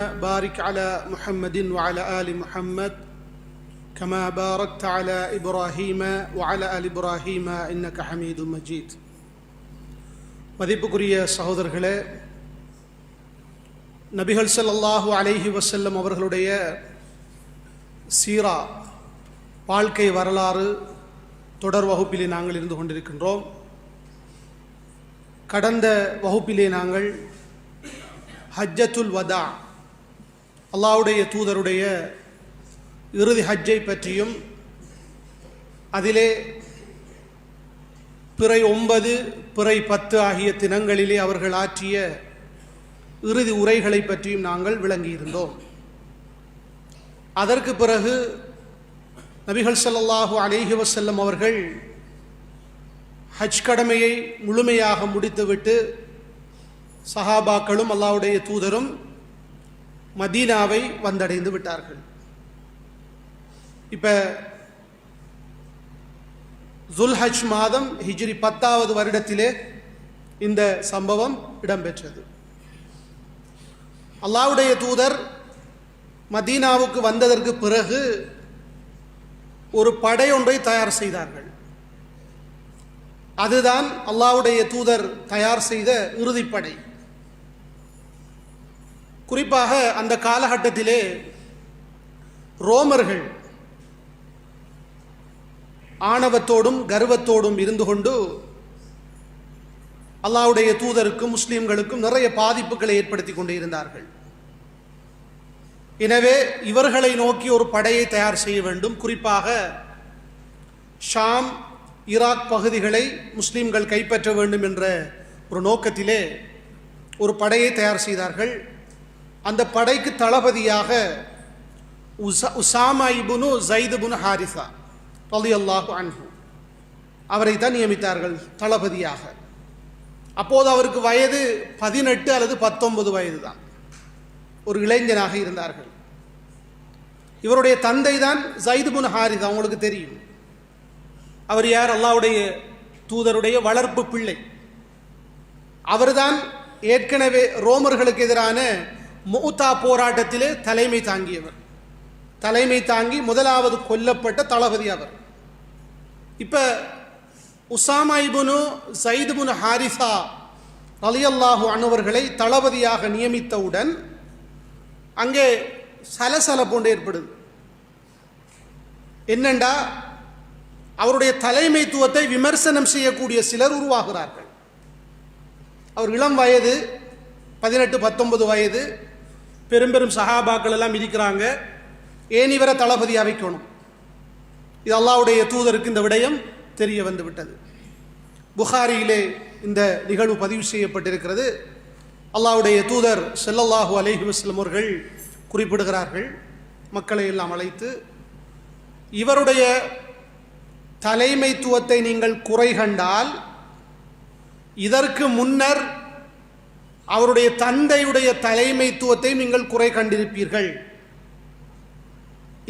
بارك على محمد وعلى ال محمد كما باركت على ابراهيم وعلى ال ابراهيم انك حميد مجيد மதிப்புக்குரிய சகோதரர்களே நபிகள் ஸல்லல்லாஹு அலைஹி வஸல்லம் அவர்களுடைய சீரா வாழ்க்கை வரலாறு தொடர் வகுப்பிலே நாங்கள் இருந்து கொண்டிருக்கின்றோம் கடந்த வகுப்பிலே நாங்கள் ஹஜ்ஜத்துல் வதா அல்லாவுடைய தூதருடைய இறுதி ஹஜ்ஜை பற்றியும் அதிலே பிறை ஒன்பது பிறை பத்து ஆகிய தினங்களிலே அவர்கள் ஆற்றிய இறுதி உரைகளை பற்றியும் நாங்கள் விளங்கியிருந்தோம். அதற்கு பிறகு நபிகள் ஸல்லல்லாஹு அலேஹி வசல்லம் அவர்கள் ஹஜ் கடமையை முழுமையாக முடித்துவிட்டு சஹாபாக்களும் அல்லாவுடைய தூதரும் மதீனாவை வந்தடைந்து விட்டார்கள். இப்போ ஜுல்ஹஜ் மாதம் ஹிஜ்ரி பத்தாவது வருடத்திலே இந்த சம்பவம் இடம்பெற்றது. அல்லாவுடைய தூதர் மதீனாவுக்கு வந்ததற்கு பிறகு ஒரு படை ஒன்றை தயார் செய்தார்கள். அதுதான் அல்லாவுடைய தூதர் தயார் செய்த இறுதிப்படை. குறிப்பாக அந்த காலகட்டத்திலே ரோமர்கள் ஆணவத்தோடும் கர்வத்தோடும் இருந்து கொண்டு அல்லாவுடைய தூதருக்கும் முஸ்லீம்களுக்கும் நிறைய பாதிப்புகளை ஏற்படுத்தி கொண்டு இருந்தார்கள். எனவே இவர்களை நோக்கி ஒரு படையை தயார் செய்ய வேண்டும். குறிப்பாக ஷாம் ஈராக் பகுதிகளை முஸ்லீம்கள் கைப்பற்ற வேண்டும் என்ற ஒரு நோக்கத்திலே ஒரு படையை தயார் செய்தார்கள். அந்த படைக்கு தளபதியாக உசா உசாமா இபுனு ஜைதுபுனு ஹாரிசா ரலி அல்லாஹு அவரை தான் நியமித்தார்கள் தளபதியாக. அப்போது அவருக்கு வயது பதினெட்டு அல்லது பத்தொன்பது வயது தான் ஒரு இளைஞனாக இருந்தார்கள். இவருடைய தந்தை தான் ஜைதுபுன் ஹாரிஸ் அவங்களுக்கு தெரியும். அவர் யார்? அல்லாவுடைய தூதருடைய வளர்ப்பு பிள்ளை. அவர்தான் ஏற்கனவே ரோமர்களுக்கு எதிரான மூத்தா போராட்டத்திலே தலைமை தாங்கியவர். தலைமை தாங்கி முதலாவது கொல்லப்பட்ட தளபதி அவர். இப்போ உசாமா இபுனு சைதுபுனு ஹாரிசா அலியல்லாஹு அணுவர்களை தளபதியாக நியமித்தவுடன் அங்கே சலசலப்புண்டு ஏற்படுது. என்னண்டா? அவருடைய தலைமைத்துவத்தை விமர்சனம் செய்யக்கூடிய சிலர் உருவாகிறார்கள். அவர் இளம் வயது பதினெட்டு பத்தொன்பது வயது பெரும் பெரும் எல்லாம் மிதிக்கிறாங்க. ஏன் இவரை தளபதியாக வைக்கணும் இது அல்லாவுடைய தூதருக்கு இந்த விடயம் தெரிய வந்து விட்டது புகாரியிலே இந்த நிகழ்வு பதிவு செய்யப்பட்டிருக்கிறது. அல்லாவுடைய தூதர் செல்லல்லாஹு அலேஹி வஸ்லம் அவர்கள் குறிப்பிடுகிறார்கள். மக்களை எல்லாம் அழைத்து இவருடைய தலைமைத்துவத்தை நீங்கள் குறை கண்டால் இதற்கு முன்னர் அவருடைய தந்தையுடைய தலைமைத்துவத்தை நீங்கள் குறை கண்டிருப்பீர்கள்.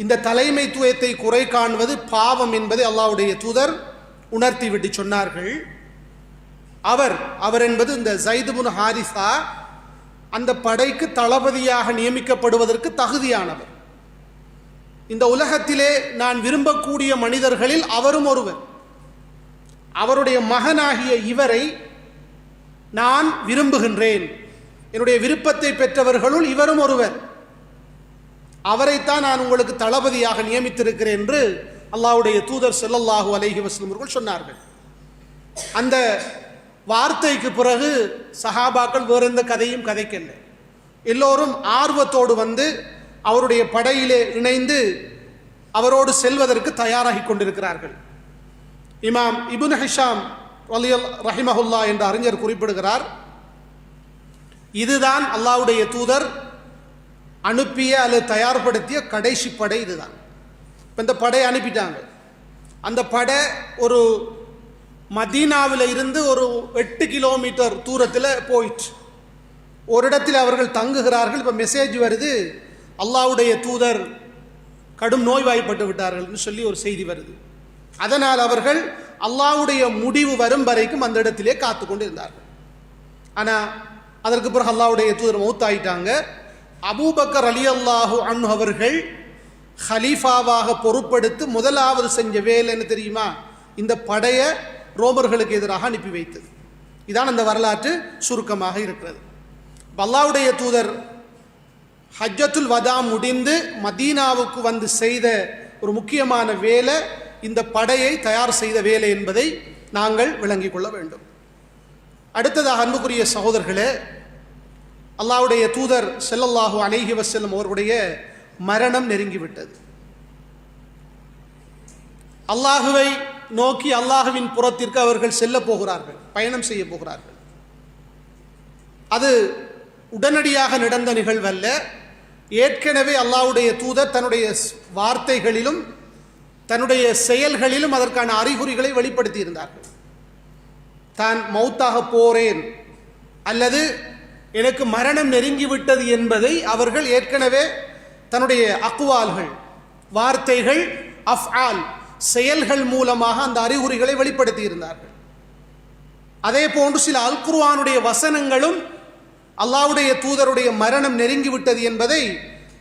இந்த தலைமைத்துவத்தை குறை காண்பது பாவம் என்பதை அல்லாவுடைய தூதர் உணர்த்தி விட்டு சொன்னார்கள். அவர் அவர் என்பது இந்த ஜைதுபுன் ஹாரிசா அந்த படைக்கு தளபதியாக நியமிக்கப்படுவதற்கு தகுதியானவர். இந்த உலகத்திலே நான் விரும்பக்கூடிய மனிதர்களில் அவரும் ஒருவர். அவருடைய மகனாகிய இவரை நான் விரும்புகின்றேன். என்னுடைய விருப்பத்தை பெற்றவர்களுள் இவரும் ஒருவர். அவரைத்தான் நான் உங்களுக்கு தளபதியாக நியமித்திருக்கிறேன் என்று அல்லாவுடைய தூதர் செல்லல்லாஹு அலைஹி வஸ்லம் அவர்கள் சொன்னார்கள். அந்த வார்த்தைக்கு பிறகு சஹாபாக்கள் வேற எந்த கதையும் கதைக்கல எல்லோரும் ஆர்வத்தோடு வந்து அவருடைய படையிலே இணைந்து அவரோடு செல்வதற்கு தயாராகி கொண்டிருக்கிறார்கள். இமாம் இபுன் ஹிஷாம் வலியல் ரஹிமஹுல்லா என்ற அறிஞர் குறிப்பிடுகிறார். இதுதான் அல்லாவுடைய தூதர் அனுப்பிய அல்லது தயார்படுத்திய கடைசி படை இதுதான். இப்போ இந்த படையை அனுப்பிட்டாங்க. அந்த படை ஒரு மதீனாவில் இருந்து ஒரு எட்டு கிலோமீட்டர் தூரத்தில் போயிட்டு ஒரு இடத்தில் அவர்கள் தங்குகிறார்கள் இப்போ மெசேஜ் வருது அல்லாவுடைய தூதர் கடும் நோய்வாய்ப்பட்டு விட்டார்கள்னு சொல்லி ஒரு செய்தி வருது. அதனால் அவர்கள் அல்லாவுடைய முடிவு வரும் வரைக்கும் அந்த இடத்திலே காத்து கொண்டு இருந்தார்கள் ஆனால் அதற்கு பிறகு அல்லாவுடைய தூதர் மௌத்தாயிட்டாங்க. அபூபக்கர் அலி அல்லாஹு அன் அவர்கள் ஹலீஃபாவாக பொறுப்படுத்து முதலாவது செஞ்ச வேலை என்ன தெரியுமா? இந்த படையை ரோமர்களுக்கு எதிராக அனுப்பி வைத்தது. இதான் அந்த வரலாற்று சுருக்கமாக இருக்கிறது. அல்லாவுடைய தூதர் ஹஜ்ஜத்துல் வதா முடிந்து மதீனாவுக்கு வந்து செய்த ஒரு முக்கியமான வேலை இந்த படையை தயார் செய்த வேலை என்பதை நாங்கள் விளங்கிக் கொள்ள வேண்டும். அடுத்ததாக அன்புக்குரிய சகோதரர்களே அல்லாவுடைய தூதர் செல்லல்லாஹு அலைஹி வசல்லம் அவர்களுடைய மரணம் நெருங்கிவிட்டது. அல்லாஹுவை நோக்கி அல்லாஹுவின் புறத்திற்கு அவர்கள் செல்ல போகிறார்கள் பயணம் செய்ய போகிறார்கள். அது உடனடியாக நடந்த நிகழ்வல்ல. ஏற்கனவே அல்லாவுடைய தூதர் தன்னுடைய வார்த்தைகளிலும் தன்னுடைய செயல்களிலும் அதற்கான அறிகுறிகளை வெளிப்படுத்தி இருந்தார்கள் தான் மௌத்தாக போறேன். அல்லது எனக்கு மரணம் நெருங்கிவிட்டது என்பதை அவர்கள் ஏற்கனவே தன்னுடைய அக்குவால்கள் வார்த்தைகள் அஃப் ஆல் செயல்கள் மூலமாக அந்த அறிகுறிகளை வெளிப்படுத்தி இருந்தார்கள் அதே போன்று சில அல்குருவானுடைய வசனங்களும் அல்லாவுடைய தூதருடைய மரணம் நெருங்கிவிட்டது என்பதை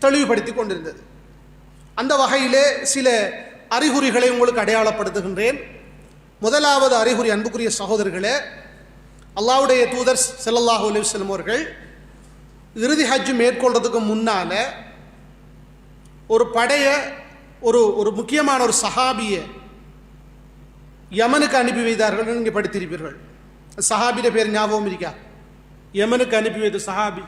தெளிவுபடுத்தி கொண்டிருந்தது. அந்த வகையிலே சில அறிகுறிகளை உங்களுக்கு அடையாளப்படுத்துகின்றேன். முதலாவது அறிகுறி அன்புக்குரிய சகோதரர்களே அல்லாவுடைய தூதர் செல்லல்லாஹு அலைஹி அவர்கள் இறுதி ஹஜ் மேற்கொள்றதுக்கு முன்னால் ஒரு படைய ஒரு ஒரு முக்கியமான ஒரு சஹாபியை யமனுக்கு அனுப்பி வைத்தார்கள் நீங்கள் படித்திருப்பீர்கள். சஹாபிட பேர் ஞாபகம் இருக்கா? யமனுக்கு அனுப்பி வைத்த சஹாபி.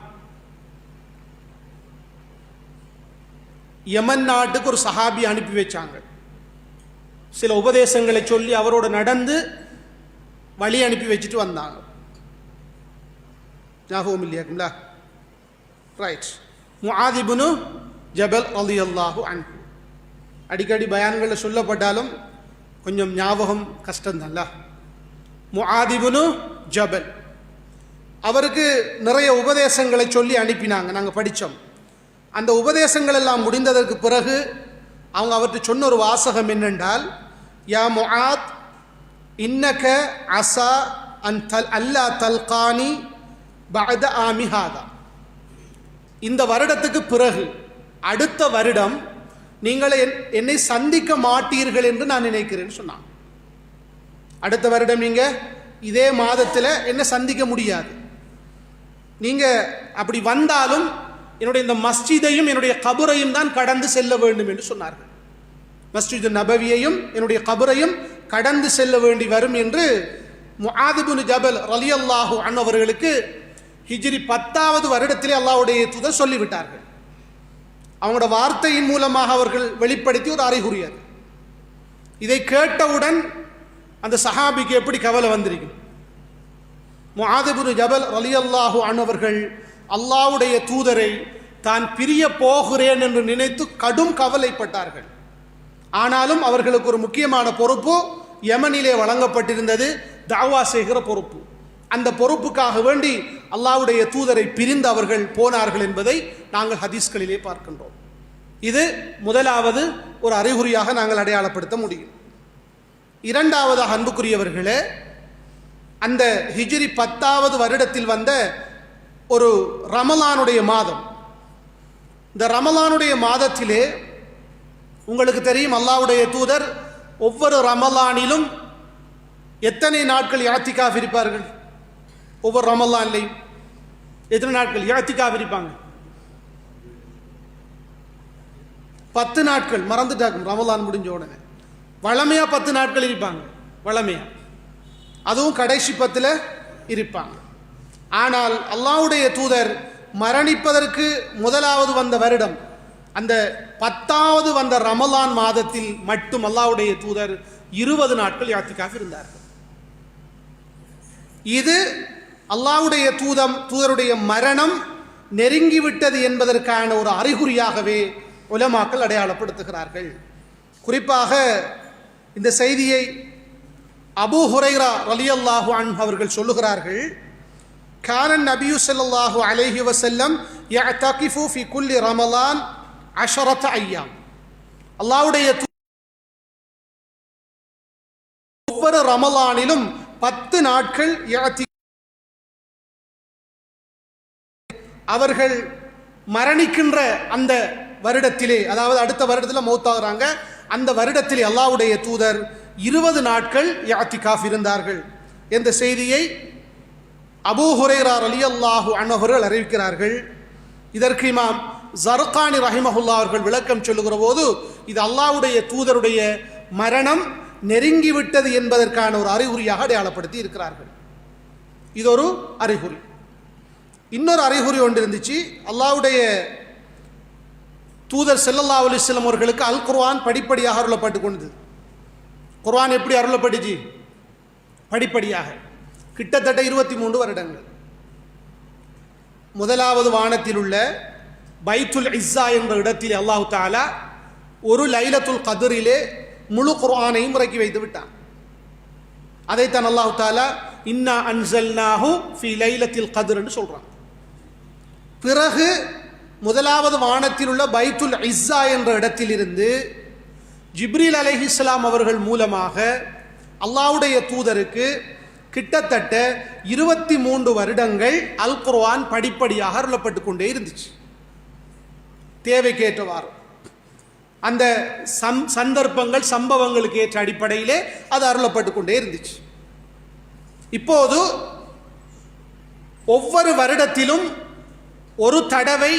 யமன் நாட்டுக்கு ஒரு சஹாபி அனுப்பி வச்சாங்க. சில உபதேசங்களை சொல்லி அவரோட நடந்து வழி அனுப்பி வச்சுட்டு வந்தாங்க. ஞாபகம் இல்லையாக்குங்களா ரைட் முஆதிபுனு ஜபல் அலி அல்லாஹு அன்ஹு. அடிக்கடி பயான்களில் சொல்லப்பட்டாலும் கொஞ்சம் ஞாபகம் கஷ்டம்தான்ல? முஆதிபுனு ஜபல். அவருக்கு நிறைய உபதேசங்களை சொல்லி அனுப்பினாங்க. நாங்கள் படித்தோம் அந்த உபதேசங்கள் எல்லாம் முடிந்ததற்கு பிறகு அவங்க அவர்கிட்ட சொன்ன ஒரு வாசகம் என்னென்றால் யா முஆத் இன்னக அசா அன் தல் அல்லா தல்கானி பகத ஆமிஹாதா இந்த வருடத்துக்கு பிறகு அடுத்த வருடம் நீங்கள் என்- என்னை சந்திக்க மாட்டீர்கள் என்று நான் நினைக்கிறேன்னு சொன்னான். அடுத்த வருடம் நீங்கள் இதே மாதத்தில் என்னை சந்திக்க முடியாது. நீங்கள் அப்படி வந்தாலும் என்னுடைய இந்த மஸ்ஜிதையும் என்னுடைய கபுரையும் தான் கடந்து செல்ல வேண்டும் என்று சொன்னார்கள். மஸ்ஜிது நபவியையும் என்னுடைய கபுரையும் கடந்து செல்ல வேண்டி வரும் என்று முஆதிபுன் ஜபல் ரலியல்லாஹு அன்னவர்களுக்கு ஹிஜ்ரி பத்தாவது வருடத்திலே அல்லாவுடைய தூதர் சொல்லிவிட்டார்கள். அவங்களோட வார்த்தையின் மூலமாக அவர்கள் வெளிப்படுத்தி ஒரு அறிகுறி அது இதை கேட்டவுடன் அந்த சஹாபிக்கு எப்படி கவலை வந்திருக்கும்? முஆதிபுன் ஜபல் ரலியல்லாஹு அன்னவர்கள் அல்லாவுடைய தூதரை தான் பிரிய போகிறேன் என்று நினைத்து கடும் கவலைப்பட்டார்கள். ஆனாலும் அவர்களுக்கு ஒரு முக்கியமான பொறுப்பு யமனிலே வழங்கப்பட்டிருந்தது தாவா செய்கிற பொறுப்பு. அந்த பொறுப்புக்காக வேண்டி அல்லாவுடைய தூதரை பிரிந்து அவர்கள் போனார்கள் என்பதை நாங்கள் ஹதீஸ்களிலே பார்க்கின்றோம். இது முதலாவது ஒரு அறிகுறியாக நாங்கள் அடையாளப்படுத்த முடியும். இரண்டாவதாக அன்புக்குரியவர்களே அந்த ஹிஜ்ரி பத்தாவது வருடத்தில் வந்த ஒரு ரமலானுடைய மாதம். இந்த ரமலானுடைய மாதத்திலே உங்களுக்கு தெரியும் அல்லாவுடைய தூதர் ஒவ்வொரு ரமலானிலும் எத்தனை நாட்கள் யாத்திகாஃப் இருப்பார்கள்? ஒவ்வொரு ரமலான்லையும் எத்தனை நாட்கள் யாத்திகாஃப் இருப்பாங்க? பத்து நாட்கள் மறந்துட்டாக்கும் ரமலான் முடிஞ்ச உடனே. வளமையா பத்து நாட்கள் இருப்பாங்க வளமையாக அதுவும் கடைசி பத்தில் இருப்பாங்க. ஆனால் அல்லாவுடைய தூதர் மரணிப்பதற்கு முதலாவது வந்த வருடம் அந்த பத்தாவது வந்த ரமலான் மாதத்தில் மட்டும் அல்லாவுடைய தூதர் இருபது நாட்கள் யாத்திக்காக இருந்தார்கள். இது அல்லாஹ்வுடைய தூதம் தூதருடைய மரணம் நெருங்கிவிட்டது என்பதற்கான ஒரு அறிகுறியாகவே உலமாக்கள் அடையாளப்படுத்துகிறார்கள். குறிப்பாக இந்த செய்தியை அபூ ஹுரைரா ரலியல்லாஹு அன் அவர்கள் சொல்லுகிறார்கள் கானன் நபியு صلى الله عليه وسلم يعتكف في ரமலான் رمضان عشرة أيام. தூ- ஒவ்வொரு ரமலானிலும் பத்து நாட்கள் அவர்கள் மரணிக்கின்ற அந்த வருடத்திலே அதாவது அடுத்த வருடத்தில் மௌத்தாகிறாங்க அந்த வருடத்திலே அல்லாஹ்வுடைய தூதர் இருபது நாட்கள் யாத்திகாஃப் இருந்தார்கள் என்ற செய்தியை அபூ அலி அல்லாஹு அன்னவர்கள் அறிவிக்கிறார்கள். இதற்கு இமாம் ஜர்கானி ரஹிமஹுல்லா அவர்கள் விளக்கம் சொல்லுகிற போது இது அல்லாவுடைய தூதருடைய மரணம் நெருங்கிவிட்டது என்பதற்கான ஒரு அறிகுறியாக அடையாளப்படுத்தி இருக்கிறார்கள். இது ஒரு அறிகுறி. இன்னொரு அறிகுறி ஒன்று இருந்துச்சு அல்லாவுடைய தூதர் செல்லல்லா அலிஸ்லம் அவர்களுக்கு அல் குர்வான் படிப்படியாக அருளப்பட்டு கொண்டது. குர்வான் எப்படி அருளப்பட்டுச்சு? படிப்படியாக. கிட்டத்தட்ட இருபத்தி மூன்று வருடங்கள். முதலாவது வானத்தில் உள்ள பைத்துல் இஸ்ஸா என்ற இடத்தில் அல்லாஹு தாலா ஒரு லைலத்துல் கதிரிலே முழு குர்ஆனையும் இறக்கி வைத்து விட்டான். அதைத்தான் அல்லாஹு தாலா இன்னா அன்சல்நாஹு ஃபி லைலத்தில் கதிர் என்று சொல்றான். பிறகு முதலாவது வானத்தில் உள்ள பைத்துல் இஸ்ஸா என்ற இடத்திலிருந்து ஜிப்ரீல் அலைஹிஸ்ஸலாம் அவர்கள் மூலமாக அல்லாவுடைய தூதருக்கு கிட்டத்தட்ட இருபத்தி மூன்று வருடங்கள் அல் குர்வான் படிப்படியாக அருளப்பட்டு கொண்டே இருந்துச்சு. தேவைக்கேற்றவாறு அந்த சம் சந்தர்ப்பங்கள் சம்பவங்களுக்கு ஏற்ற அடிப்படையிலே அது அருளப்பட்டு கொண்டே இருந்துச்சு. இப்போது ஒவ்வொரு வருடத்திலும் ஒரு தடவை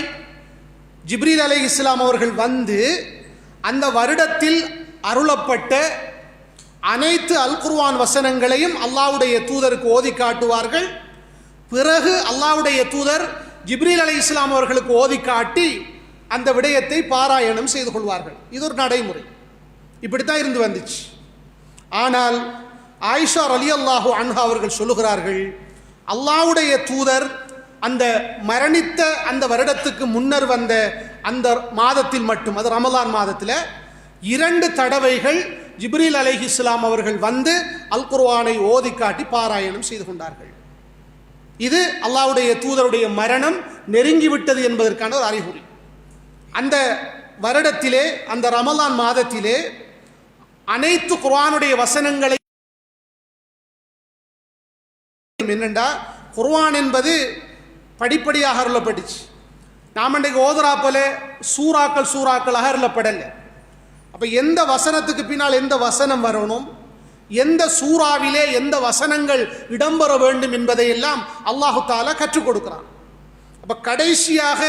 ஜிப்ரீல் அலை இஸ்லாம் அவர்கள் வந்து அந்த வருடத்தில் அருளப்பட்ட அனைத்து அல் குர்வான் வசனங்களையும் அல்லாவுடைய தூதருக்கு ஓதி காட்டுவார்கள். பிறகு அல்லாவுடைய தூதர் ஜிப்ரீல் அலி இஸ்லாம் அவர்களுக்கு ஓதி காட்டி அந்த விடயத்தை பாராயணம் செய்து கொள்வார்கள். இது ஒரு நடைமுறை. இப்படித்தான் இருந்து வந்துச்சு. ஆனால் ஆயிஷா அலி அல்லாஹு அன்ஹா அவர்கள் சொல்லுகிறார்கள் அல்லாவுடைய தூதர் அந்த மரணித்த அந்த வருடத்துக்கு முன்னர் வந்த அந்த மாதத்தில் மட்டும் அது ரமலான் மாதத்தில் இரண்டு தடவைகள் ஜிப்ரீல் அலைஹி இஸ்லாம் அவர்கள் வந்து அல் குர்வானை ஓதி காட்டி பாராயணம் செய்து கொண்டார்கள். இது அல்லாஹ்வுடைய தூதருடைய மரணம் நெருங்கிவிட்டது என்பதற்கான ஒரு அறிகுறி. அந்த வருடத்திலே அந்த ரமலான் மாதத்திலே அனைத்து குர்வானுடைய வசனங்களை என்னண்டா குர்வான் என்பது படிப்படியாக அருளப்பட்டுச்சு. நாம் இன்றைக்கு ஓதுறாப்பல சூறாக்கள் சூறாக்களாக அருளப்படலை அப்போ எந்த வசனத்துக்கு பின்னால் எந்த வசனம் வரணும்? எந்த சூறாவிலே எந்த வசனங்கள் இடம்பெற வேண்டும் என்பதையெல்லாம் அல்லாஹு தாலா கற்றுக் கொடுக்கிறான். அப்போ கடைசியாக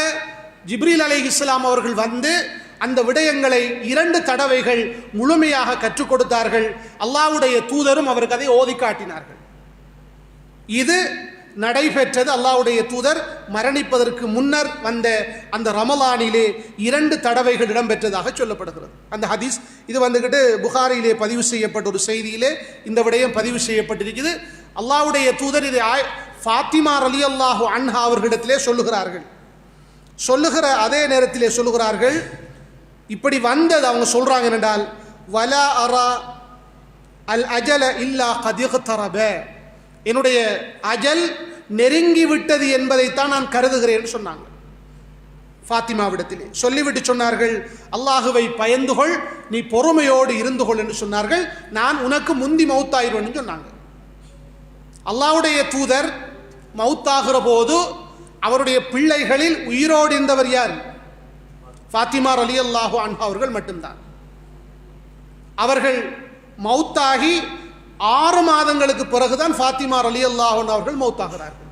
ஜிப்ரீல் அலை இஸ்லாம் அவர்கள் வந்து அந்த விடயங்களை இரண்டு தடவைகள் முழுமையாக கற்றுக் கொடுத்தார்கள். அல்லாவுடைய தூதரும் அவருக்கு அதை ஓதி காட்டினார்கள். இது நடைபெற்றது. அல்லாவுடைய தூதர் மரணிப்பதற்கு முன்னர் வந்த அந்த ரமலானிலே இரண்டு தடவைகள் இடம்பெற்றதாக சொல்லப்படுகிறது. அந்த ஹதீஸ் இது வந்துக்கிட்டு புகாரிலே பதிவு செய்யப்பட்ட ஒரு செய்தியிலே இந்த விடயம் பதிவு செய்யப்பட்டிருக்குது. அல்லாவுடைய தூதர் இதை ஆய் ஃபாத்திமா அலி அல்லாஹு அன்ஹா அவர்களிடத்திலே சொல்லுகிறார்கள். சொல்லுகிற அதே நேரத்திலே சொல்லுகிறார்கள் இப்படி வந்தது அவங்க சொல்கிறாங்க என்றால் வல அரா அல் அஜல இல்லா கதிகத்தரப என்னுடைய அஜல் நெருங்கி விட்டது என்பதைத்தான் நான் கருதுகிறேன் சொன்னாங்க. ஃபாத்திமாவிடத்திலே. சொல்லிவிட்டு சொன்னார்கள் அல்லாஹுவை பயந்து கொள் நீ பொறுமையோடு இருந்து கொள் என்று சொன்னார்கள். நான் உனக்கு முந்தி மௌத்தாயிருவேன்னு சொன்னாங்க. அல்லாஹ்வுடைய தூதர் மௌத்தாகிற போது அவருடைய பிள்ளைகளில் உயிரோடு இருந்தவர் யார்? ஃபாத்திமார் அலி அல்லாஹு அன்ஹா அவர்கள் மட்டும்தான். அவர்கள் மௌத்தாகி ஆறு மாதங்களுக்கு பிறகுதான் ஃபாத்திமா அலி அல்லாஹன் அவர்கள் மௌத்தாகிறார்கள்.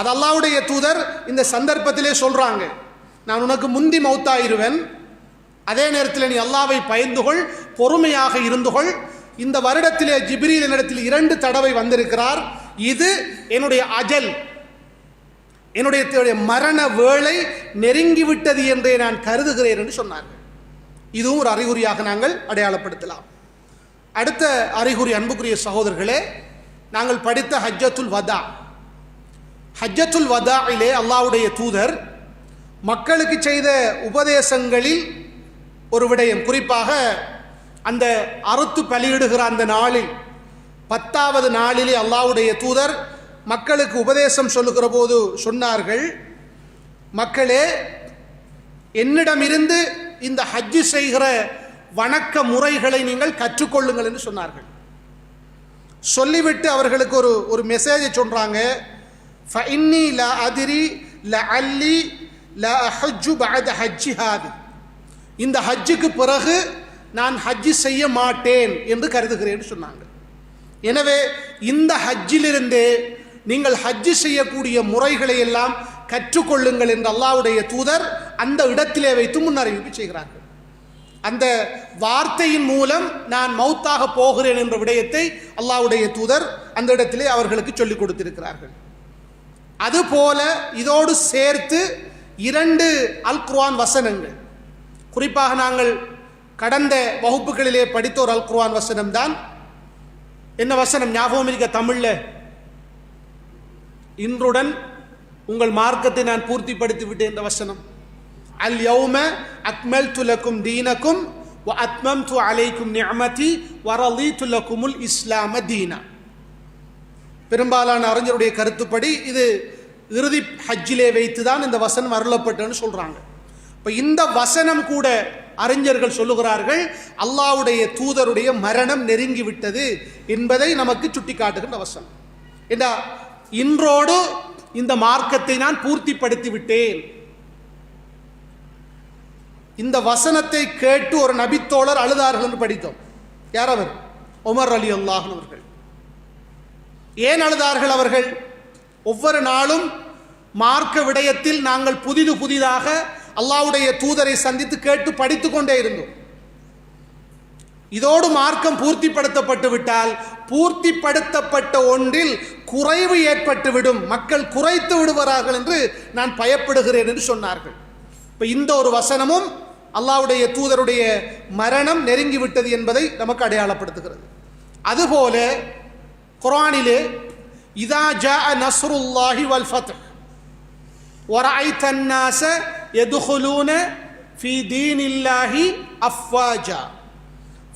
அதல்லாவுடைய அது தூதர் இந்த சந்தர்ப்பத்திலே சொல்றாங்க நான் உனக்கு முந்தி மௌத்தாயிருவேன் அதே நேரத்தில் நீ அல்லாவை பயந்து கொள் பொறுமையாக இருந்து கொள். இந்த வருடத்திலே ஜிப்ரீல் என்னிடத்தில் இரண்டு தடவை வந்திருக்கிறார். இது என்னுடைய அஜல் என்னுடைய மரண வேளை நெருங்கிவிட்டது என்றே நான் கருதுகிறேன் என்று சொன்னார்கள். இதுவும் ஒரு அறிகுறியாக நாங்கள் அடையாளப்படுத்தலாம். அடுத்த அறிகுறி அன்புக்குரிய சகோதரர்களே நாங்கள் படித்த ஹஜ்ஜத்துல் வதா. ஹஜ்ஜத்துல் வதாயிலே அல்லாவுடைய தூதர் மக்களுக்கு செய்த உபதேசங்களில் ஒரு விடயம். குறிப்பாக அந்த அறுத்து பலியிடுகிற அந்த நாளில் பத்தாவது நாளிலே அல்லாவுடைய தூதர் மக்களுக்கு உபதேசம் சொல்லுகிற போது சொன்னார்கள் மக்களே என்னிடமிருந்து இந்த ஹஜ்ஜு செய்கிற வணக்க முறைகளை நீங்கள் கற்றுக்கொள்ளுங்கள் என்று சொன்னார்கள். சொல்லிவிட்டு அவர்களுக்கு ஒரு ஒரு மெசேஜை சொல்கிறாங்க ஃபைன்னி ல அதிரி ல அல்லி ல ஹஜ்ஜு பஅத ஹஜ்ஜி ஹாதி இந்த ஹஜ்ஜுக்கு பிறகு நான் ஹஜ்ஜி செய்ய மாட்டேன் என்று கருதுகிறேன் சொன்னாங்க. எனவே இந்த ஹஜ்ஜிலிருந்தே நீங்கள் ஹஜ்ஜி செய்யக்கூடிய முறைகளை எல்லாம் கற்றுக்கொள்ளுங்கள் என்று அல்லாவுடைய தூதர் அந்த இடத்திலே வைத்து முன்னறிவிப்பு செய்கிறார்கள். அந்த வார்த்தையின் மூலம் நான் மௌத்தாக போகிறேன் என்ற விடயத்தை அல்லாவுடைய தூதர் அந்த இடத்திலே அவர்களுக்கு சொல்லிக் கொடுத்திருக்கிறார்கள். அதுபோல இதோடு சேர்த்து இரண்டு அல் குர்ஆன் வசனங்கள். குறிப்பாக நாங்கள் கடந்த வகுப்புகளிலே படித்த ஒரு அல் குர்ஆன் வசனம் தான் என்ன வசனம்? ஞாபகம் இருக்க தமிழில்? இன்றுடன் உங்கள் மார்க்கத்தை நான் பூர்த்திப்படுத்தி விட்டேன் என்ற வசனம். அல் யௌம அக்மல் துலக்கும் தீனக்கும் அத்மம் து அலைக்கும் நியமதி வரலி துலக்குமுல் இஸ்லாம தீனா பெரும்பாலான அறிஞருடைய கருத்துப்படி இது இறுதி ஹஜ்ஜிலே வைத்து தான் இந்த வசனம் அருளப்பட்டன்னு சொல்கிறாங்க இப்போ இந்த வசனம் கூட அறிஞர்கள் சொல்லுகிறார்கள் அல்லாஹ்வுடைய தூதருடைய மரணம் நெருங்கி விட்டது என்பதை நமக்கு சுட்டிக்காட்டுகின்ற வசனம். ஏண்டா இன்றோடு இந்த மார்க்கத்தை நான் பூர்த்திப்படுத்தி விட்டேன். இந்த வசனத்தை கேட்டு ஒரு நபித்தோழர் அழுதார்கள் என்று படித்தோம். யார் அவர்? உமர் அலி அல்லாஹன் அவர்கள். ஏன் அழுதார்கள் அவர்கள்? ஒவ்வொரு நாளும் மார்க்க விடயத்தில் நாங்கள் புதிது புதிதாக அல்லாஹ்வுடைய தூதரை சந்தித்து கேட்டு படித்து கொண்டே இருந்தோம். இதோடு மார்க்கம் பூர்த்திப்படுத்தப்பட்டு விட்டால் பூர்த்திப்படுத்தப்பட்ட ஒன்றில் குறைவு ஏற்பட்டுவிடும் மக்கள் குறைத்து விடுவார்கள் என்று நான் பயப்படுகிறேன் என்று சொன்னார்கள். இப்போ இந்த ஒரு வசனமும் அல்லாவுடைய தூதருடைய மரணம் நெருங்கிவிட்டது என்பதை நமக்கு அடையாளப்படுத்துகிறது. அதுபோல குரானிலே இதா ஜா நஸ்ருல்லாஹி வல் ஃபத். ஒராய் தன்னாச எதுகுலூன ஃபி தீனில்லாஹி அஃப்வாஜா.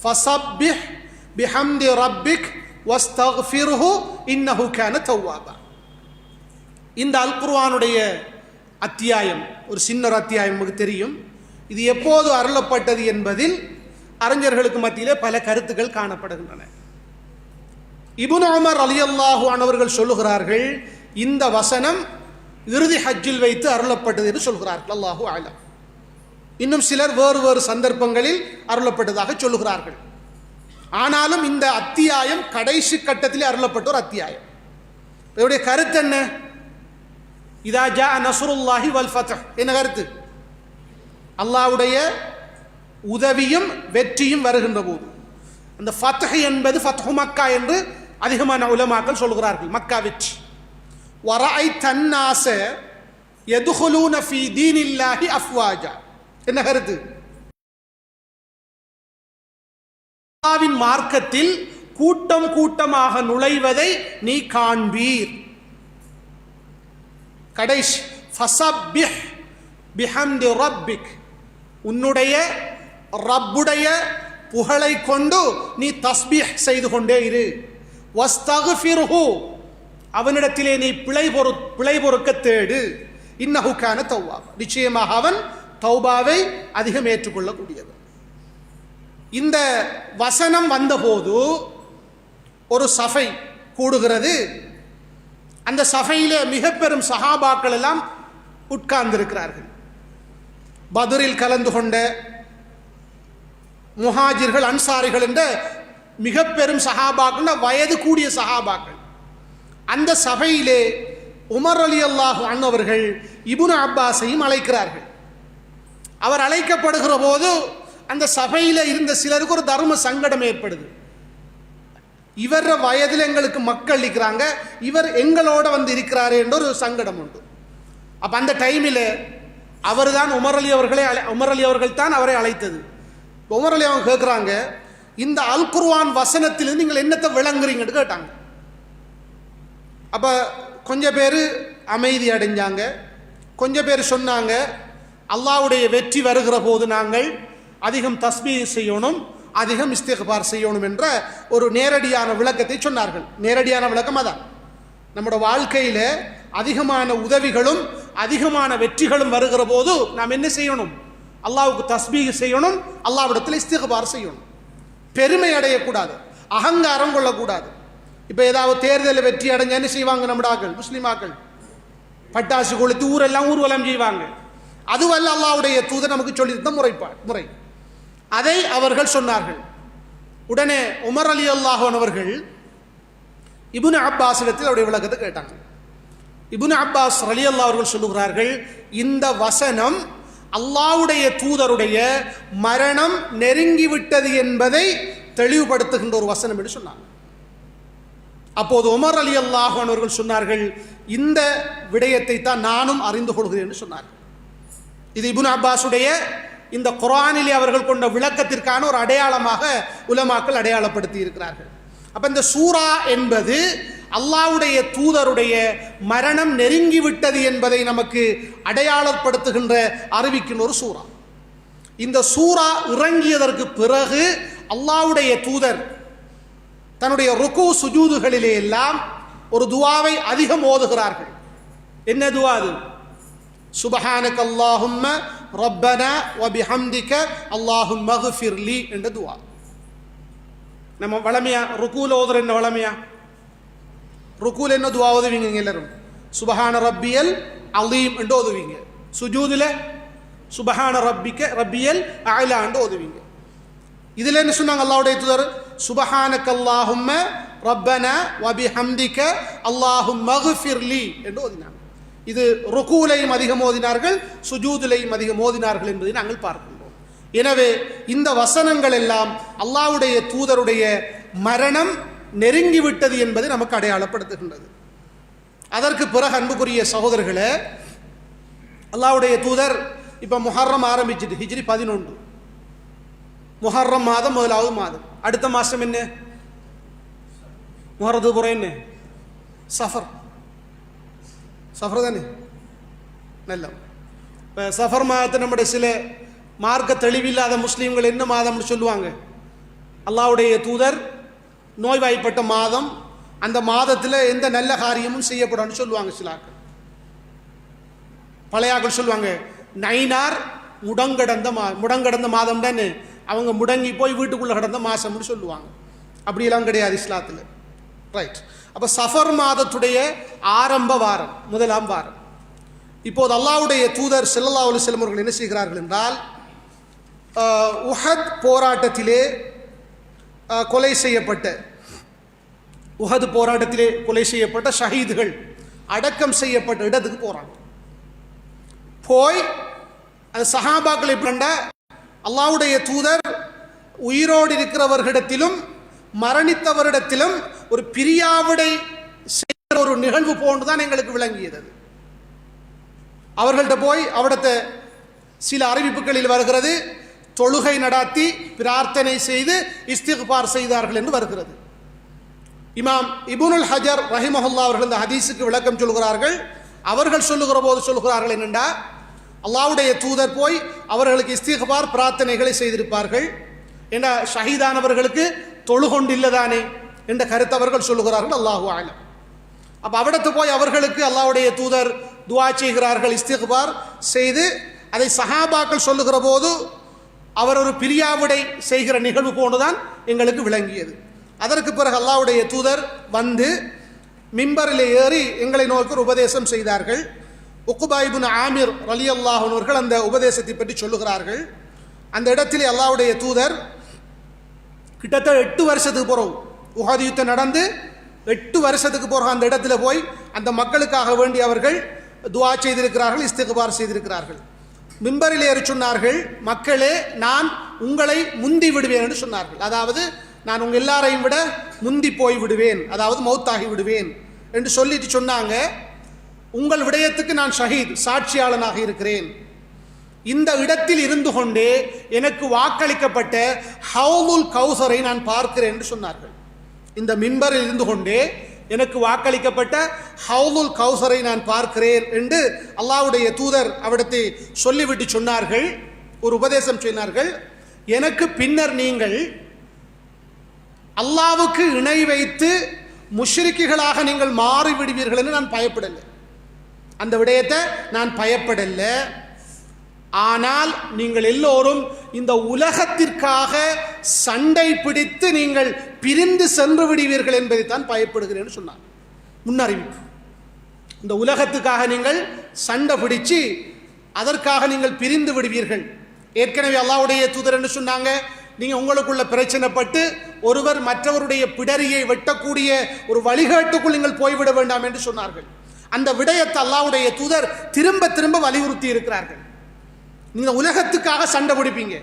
ஃபசப்பிஹ் பிஹம்தி ரப்பிக் வஸ்தஃபிர்ஹு இன்னஹு கான தௌவாபா. இந்த அல் குர்வானுடைய அத்தியாயம் ஒரு சின்ன அத்தியாயம் நமக்கு தெரியும். இது எப்போது அருளப்பட்டது என்பதில் அறிஞர்களுக்கு மத்தியிலே பல கருத்துக்கள் காணப்படுகின்றன. இபுன் உமர் அலியல்லாஹு அவர்கள் சொல்லுகிறார்கள் இந்த வசனம் இறுதி ஹஜ்ஜில் வைத்து அருளப்பட்டது என்று சொல்கிறார்கள். அல்லாஹு ஆலம் இன்னும் சிலர் வேறு வேறு சந்தர்ப்பங்களில் அருளப்பட்டதாக சொல்லுகிறார்கள். ஆனாலும் இந்த அத்தியாயம் கடைசி கட்டத்தில் அருளப்பட்ட ஒரு அத்தியாயம். இதனுடைய கருத்து என்ன? இதா ஜா நசுருல்லாஹி வல் ஃபத் என்ன கருத்து? அல்லாஹ்வுடைய உதவியும் வெற்றியும் வருகின்ற போது. அந்த ஃபத்ஹ் என்பது ஃபத்ஹு மக்கா என்று அதிகமான உலமாக்கள் சொல்கிறார்கள். மக்கா வெற்றி. வரஐ தன்னாச எதுகுலூன ஃபி தீனில்லாஹி அஃப்வாஜா. என்ன கருத்து? அல்லாவின் மார்க்கத்தில் கூட்டம் கூட்டமாக நுழைவதை நீ காண்பீர். கடைசி. ஃபசப்பிஹ் பிஹம்தி ரப்பிக். உன்னுடைய ரப்புடைய புகழை கொண்டு நீ தஸ்பீஹ் செய்து கொண்டே இரு. வஸ்தகுஃபிர்ஹு அவனிடத்திலே நீ பிழை பொறு பிழை பொறுக்க தேடு. இன்னஹுக்கான தௌவா. நிச்சயமாக அவன் தௌபாவை அதிகம் ஏற்றுக்கொள்ளக்கூடியவன். இந்த வசனம் வந்தபோது ஒரு சஃபை கூடுகிறது. அந்த சஃபையிலே மிக பெரும் சஹாபாக்கள் எல்லாம் உட்கார்ந்திருக்கிறார்கள். பதுரில் கலந்து கொண்ட முஹாஜிர்கள் அன்சாரிகள் என்ற மிக பெரும் சஹாபாக்கள் வயது கூடிய சஹாபாக்கள். அந்த சபையிலே உமர் அலி அல்லாஹ் அண்ணவர்கள் இபுன் அப்பாஸையும் அழைக்கிறார்கள். அவர் அழைக்கப்படுகிற போது அந்த சபையில் இருந்த சிலருக்கு ஒரு தர்ம சங்கடம் ஏற்படுது. இவர வயதில் எங்களுக்கு மக்கள் இருக்கிறாங்க இவர் எங்களோட வந்து இருக்கிறாரு என்ற ஒரு சங்கடம் உண்டு. அப்போ அந்த டைமில் அவர் தான் உமர் அலி அவர்களை அழை உமர் அலி அவர்கள் தான் அவரை அழைத்தது. இப்ப உமர் அலி அவங்க கேட்குறாங்க இந்த அல் குர்வான் வசனத்திலிருந்து நீங்கள் என்னத்தை விளங்குறீங்கன்னு கேட்டாங்க. அப்போ கொஞ்சம் பேர் அமைதி அடைஞ்சாங்க. கொஞ்சம் பேர் சொன்னாங்க அல்லாஹ்வுடைய வெற்றி வருகிற போது நாங்கள் அதிகம் தஸ்மீ செய்யணும் அதிகம் இஸ்திக்பார் செய்யணும் என்ற ஒரு நேரடியான விளக்கத்தை சொன்னார்கள். நேரடியான விளக்கம் அதான் நம்முடைய வாழ்க்கையில் அதிகமான உதவிகளும் அதிகமான வெற்றிகளும் வருகிற போது நாம் என்ன செய்யணும்? அல்லாவுக்கு தஸ்பீக செய்யணும் அல்லாவிடத்தில் இஸ்திகபார் செய்யணும். பெருமை அடையக்கூடாது அகங்காரம் கொள்ளக்கூடாது. இப்போ ஏதாவது தேர்தலில் வெற்றி அடைஞ்ச என்ன செய்வாங்க நம்மடாக்கள் முஸ்லீமாக்கள். பட்டாசு கொளுத்து ஊரெல்லாம் ஊர்வலம் செய்வாங்க. அதுவல்ல அல்லாஹ்வுடைய தூதர் நமக்கு சொல்லியிருந்த முறைப்பா முறை. அதை அவர்கள் சொன்னார்கள். உடனே உமர் அலி அல்லாஹன் அவர்கள் இப்னு அப்பாசிடத்தில் அவருடைய விளக்கத்தை கேட்டாங்க. இபுன் அப்பாஸ் அலி அல்லா அவர்கள் சொல்லுகிறார்கள் இந்த வசனம் அல்லாஹ்வுடைய தூதருடைய மரணம் நெருங்கிவிட்டது என்பதை தெளிவுபடுத்துகின்ற ஒரு வசனம் என்று சொன்னாங்க. அப்போது உமர் அலி அல்லாஹன் அவர்கள் சொன்னார்கள் இந்த விடயத்தை தான் நானும் அறிந்து கொள்கிறேன் என்று சொன்னார்கள். இது இபுன் அப்பாஸுடைய இந்த குரானிலே அவர்கள் கொண்ட விளக்கத்திற்கான ஒரு அடையாளமாக உலமாக்கள் அடையாளப்படுத்தி இருக்கிறார்கள். அப்போ இந்த சூரா என்பது அல்லாஹ்வுடைய தூதருடைய மரணம் நெருங்கி விட்டது என்பதை நமக்கு அடையாளப்படுத்துகின்ற அறிவிக்கின்ற ஒரு சூறா. இந்த சூறா இறங்கியதற்கு பிறகு அல்லாஹ்வுடைய தூதர் தன்னுடைய ருக்கு சுஜூதுகளிலே எல்லாம் ஒரு துவாவை அதிகம் ஓதுகிறார்கள். என்ன துவா அது? சுபஹானக் அல்லாஹும்ம ரப்பனா வபிஹம்திக அல்லாஹும் மகுஃபிர்லி என்ற துவா. நம்ம வளமையா ருக்கூல ஓதுற என்ன வளமையா? ருக்கூல என்ன துவா ஓதுவீங்க இங்கே எல்லாரும் சுபஹான ரப்பியல் அலீம் என்று ஓதுவீங்க சுஜூதில் சுபஹான ரப்பிக்க ரப்பியல் அயலா என்று ஓதுவீங்க இதில் என்ன சொன்னாங்க அல்லாவுடைய தூதர் சுபஹான சுபஹானக் ரப்பன வபி ஹம்திக்க அல்லாஹும் மகுஃபிர்லி என்று ஓதினாங்க இது ருக்கூலையும் அதிகம் ஓதினார்கள் சுஜூதிலையும் அதிகம் ஓதினார்கள் என்பதை நாங்கள் பார்க்கின்றோம் எனவே இந்த வசனங்கள் எல்லாம் அல்லாவுடைய தூதருடைய மரணம் நெருங்கிவிட்டது என்பதை நமக்கு அடையாளப்படுத்துகின்றது. அதற்கு பிறகு அன்புக்குரிய சகோதரர்களே அல்லாவுடைய தூதர் இப்போ முஹர்ரம் ஆரம்பிச்சிட்டு ஹிஜ்ரி பதினொன்று. முஹர்ரம் மாதம் முதலாவது மாதம். அடுத்த மாதம் என்ன? முஹர்றது புறம் என்ன? சஃபர். சஃபர் தானே? நல்ல. இப்போ சஃபர் மாதத்தை நம்முடைய சில மார்க்க தெளிவில்லாத முஸ்லீம்கள் என்ன மாதம்னு சொல்லுவாங்க? அல்லாவுடைய தூதர் நோய்வாய்ப்பட்ட மாதம் அந்த மாதத்தில் எந்த நல்ல காரியமும் செய்யப்படான்னு சொல்லுவாங்க சிலாக்கள் பழையாக்கள் சொல்லுவாங்க நைனார் முடங்கடந்த மா முடங்கடந்த மாதம் தானே அவங்க முடங்கி போய் வீட்டுக்குள்ளே கடந்த மாதம்னு சொல்லுவாங்க. அப்படியெல்லாம் கிடையாது இஸ்லாத்தில். ரைட் அப்போ சஃபர் மாதத்துடைய ஆரம்ப வாரம் முதலாம் வாரம். இப்போது அல்லாவுடைய தூதர் செல்லல்லா அலைஹி அவர்கள் என்ன செய்கிறார்கள் என்றால் உஹத் போராட்டத்திலே கொலை செய்யப்பட்ட உஹது போராட்டத்திலே கொலை செய்யப்பட்ட ஷஹீதுகள் அடக்கம் செய்யப்பட்ட இடத்துக்கு போகிறாங்க போய் அந்த சஹாபாக்களை கண்ட அல்லாவுடைய தூதர் உயிரோடு இருக்கிறவர்களிடத்திலும் மரணித்தவரிடத்திலும் ஒரு பிரியாவிடை செய்கிற ஒரு நிகழ்வு போன்று தான் எங்களுக்கு விளங்கியது அவர்கள்ட்ட போய் அவடத்த சில அறிவிப்புகளில் வருகிறது தொழுகை நடாத்தி பிரார்த்தனை செய்து இஸ்திக்பார் செய்தார்கள் என்று வருகிறது. இமாம் இபுனுல் ஹஜர் ரஹிமஹுல்லா அவர்கள் இந்த ஹதீஸுக்கு விளக்கம் சொல்கிறார்கள். அவர்கள் சொல்லுகிற போது சொல்கிறார்கள் என்னென்றா அல்லாவுடைய தூதர் போய் அவர்களுக்கு இஸ்திக்பார் பிரார்த்தனைகளை செய்திருப்பார்கள். என்ற ஷஹீதானவர்களுக்கு தொழுகொண்டில்லதானே என்ற கருத்து அவர்கள் சொல்லுகிறார்கள். அல்லாஹு ஆலம் அப்போ அவிடத்து போய் அவர்களுக்கு அல்லாவுடைய தூதர் துவா செய்கிறார்கள் இஸ்திக்பார் செய்து அதை சஹாபாக்கள் சொல்லுகிற போது அவர் ஒரு பிரியாவிடை செய்கிற நிகழ்வு போன்றுதான் எங்களுக்கு விளங்கியது. அதற்கு பிறகு அல்லாவுடைய தூதர் வந்து மிம்பரில் ஏறி எங்களை நோக்கி ஒரு உபதேசம் செய்தார்கள். உக்குபாயிபுன் ஆமிர் அலி அல்லாஹர்கள் அந்த உபதேசத்தை பற்றி சொல்லுகிறார்கள். அந்த இடத்திலே அல்லாவுடைய தூதர் கிட்டத்தட்ட எட்டு வருஷத்துக்கு பிறகு உகாதி யுத்தம் நடந்து எட்டு வருஷத்துக்கு பிறகு அந்த இடத்துல போய் அந்த மக்களுக்காக வேண்டி அவர்கள் துவா செய்திருக்கிறார்கள் இஸ்திக்பார் செய்திருக்கிறார்கள். மிம்பரில் ஏறி சொன்னார்கள் மக்களே நான் உங்களை முந்தி விடுவேன் என்று சொன்னார்கள். அதாவது நான் உங்கள் எல்லாரையும் விட முந்தி போய் விடுவேன் அதாவது மௌத்தாகி விடுவேன் என்று சொல்லிட்டு சொன்னாங்க. உங்கள் விடயத்துக்கு நான் ஷஹீத் சாட்சியாளனாக இருக்கிறேன். இந்த இடத்தில் இருந்து கொண்டே எனக்கு வாக்களிக்கப்பட்ட ஹவுமுல் கௌசரை நான் பார்க்கிறேன் என்று சொன்னார்கள். இந்த மின்பரில் இருந்து கொண்டே எனக்கு வாக்களிக்கப்பட்ட ஹவுமுல் கௌசரை நான் பார்க்கிறேன் என்று அல்லாவுடைய தூதர் அவிடத்தை சொல்லிவிட்டு சொன்னார்கள் ஒரு உபதேசம் சொன்னார்கள். எனக்கு பின்னர் நீங்கள் அல்லாவுக்கு இணை வைத்து முஷ்ரிக்குகளாக நீங்கள் மாறிவிடுவீர்கள் என்று நான் பயப்படலை. அந்த விடயத்தை நான் பயப்படலை. ஆனால் நீங்கள் எல்லோரும் இந்த உலகத்திற்காக சண்டை பிடித்து நீங்கள் பிரிந்து சென்று விடுவீர்கள் என்பதைத்தான் பயப்படுகிறேன் சொன்னார். முன்னறிவிப்பு. இந்த உலகத்துக்காக நீங்கள் சண்டை பிடிச்சு அதற்காக நீங்கள் பிரிந்து விடுவீர்கள். ஏற்கனவே அல்லாவுடைய தூதர் என்று சொன்னாங்க நீங்கள் உங்களுக்குள்ள பிரச்சனைப்பட்டு ஒருவர் மற்றவருடைய பிடரியை வெட்டக்கூடிய ஒரு வழிகாட்டுக்குள் நீங்கள் போய்விட வேண்டாம் என்று சொன்னார்கள். அந்த விடயத்தை அல்லாவுடைய தூதர் திரும்ப திரும்ப வலியுறுத்தி இருக்கிறார்கள். நீங்கள் உலகத்துக்காக சண்டை பிடிப்பீங்க.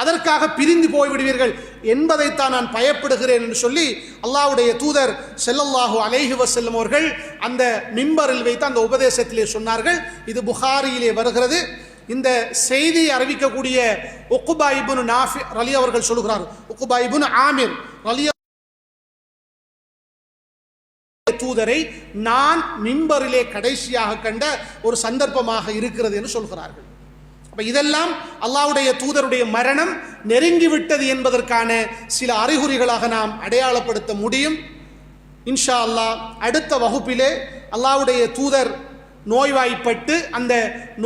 அதற்காக பிரிந்து போய்விடுவீர்கள் என்பதைத்தான் நான் பயப்படுகிறேன் என்று சொல்லி அல்லாஹ்வுடைய தூதர் செல்லல்லாஹு அலேஹி வசல்லம் அவர்கள் அந்த மிம்பரில் வைத்து அந்த உபதேசத்திலே சொன்னார்கள். இது புகாரியிலே வருகிறது. இந்த செய்தியை அறிவிக்கக்கூடிய உக்குபா இபுன் நாஃபி ரலி அவர்கள் சொல்கிறார் உக்குபா இபுன் ஆமிர் ரலி தூதரை நான் மிம்பரிலே கடைசியாக கண்ட ஒரு சந்தர்ப்பமாக இருக்கிறது என்று சொல்கிறார்கள். இப்போ இதெல்லாம் அல்லாவுடைய தூதருடைய மரணம் நெருங்கிவிட்டது என்பதற்கான சில அறிகுறிகளாக நாம் அடையாளப்படுத்த முடியும். இன்ஷா அல்லாஹ் அடுத்த வகுப்பிலே அல்லாவுடைய தூதர் நோய்வாய்ப்பட்டு அந்த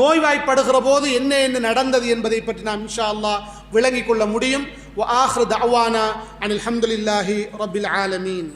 நோய்வாய்ப்படுகிற போது என்ன என்ன நடந்தது என்பதை பற்றி நாம் இன்ஷா அல்லாஹ் விளங்கிக் கொள்ள முடியும். ஆஹ்ரு தவானா அனில் ஹம்துலில்லாஹி ரபில் ஆலமீன்.